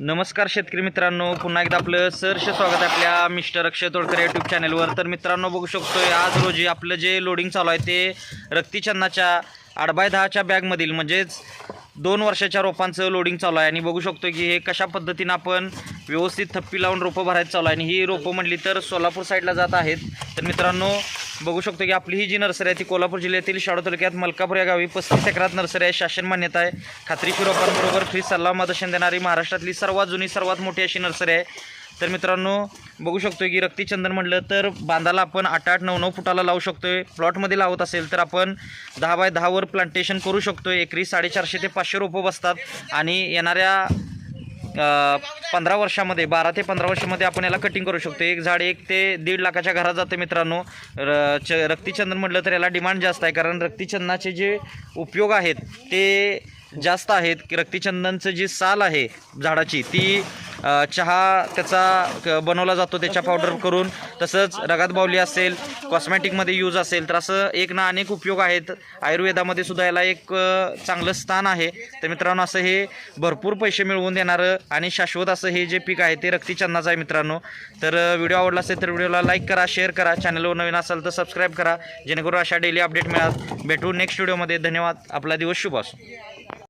नमस्कार शेतकरी मित्रांनो पुन्हा एकदा आपलं सहर्ष स्वागत आहे आपल्या मिस्टर अक्षय तोडकर यूट्यूब चॅनलवर तर मित्रांनो बघू शकतोय आज रोजी आपलं जे लोडिंग चालू आहे ते रक्तीचंदाच्या आठ बाय दहाच्या बॅगमधील म्हणजेच दोन वर्षाच्या रोपांचं लोडिंग चालू आहे. आणि बघू शकतो की हे कशा पद्धतीनं आपण व्यवस्थित थप्पी लावून रोपं भरायचं चालू आहे. आणि ही रोपं म्हटली तर सोलापूर साईडला जात आहेत. तर मित्रांनो बघू शकतो की आपली ही जी नर्सरी आहे ती कोल्हापूर जिल्ह्यातील शाडो तालुक्यात मलकापूर या गावी पस्तीस एकरात नर्सरी आहे. शासन मान्यता आहे. खात्रीशीर रोपांबरोबर फ्री सल्ला मदर्शन देणारी महाराष्ट्रातली सर्वात जुनी सर्वात मोठी अशी नर्सरी आहे. तर मित्रांनो बघू शकतो की रक्तीचंदन म्हटलं तर बांधाला आपण आठ आठ नऊ नऊ फुटाला लावू शकतोय. प्लॉटमध्ये लावत असेल तर आपण दहा बाय दहावर प्लांटेशन करू शकतोय. एकरी साडेचारशे ते पाचशे रोपं बसतात. आणि येणाऱ्या पंधरा वर्षामध्ये बारा ते पंधरा वर्षामध्ये आपण याला कटिंग करू शकतो. एक झाड एक ते दीड लाखाच्या घरात जाते मित्रांनो. र च रक्तीचंदन म्हटलं तर याला डिमांड जास्त आहे कारण रक्तीचंदनाचे जे उपयोग आहेत ते जास्त आहेत. की रक्तीचंदनचं जी साल आहे झाडाची ती चहा त्याचा क- बनवला जातो त्याच्या पावडर करून. तसंच रगात बावली असेल कॉस्मॅटिकमध्ये यूज असेल तर असं एक ना अनेक उपयोग आहेत. आयुर्वेदामध्ये सुद्धा याला एक चांगलं स्थान आहे. तर मित्रांनो असं हे भरपूर पैसे मिळवून देणारं आणि शाश्वत असं हे जे पीक आहे ते रक्तीचंदनाचं आहे मित्रांनो. तर व्हिडिओ आवडला असेल तर व्हिडिओला लाईक करा शेअर करा. चॅनलवर नवीन असाल तर सबस्क्राईब करा. जेणेकरून अशा डेली अपडेट मिळाल. भेटू नेक्स्ट व्हिडिओमध्ये धन्यवाद. आपला दिवस शुभ असो.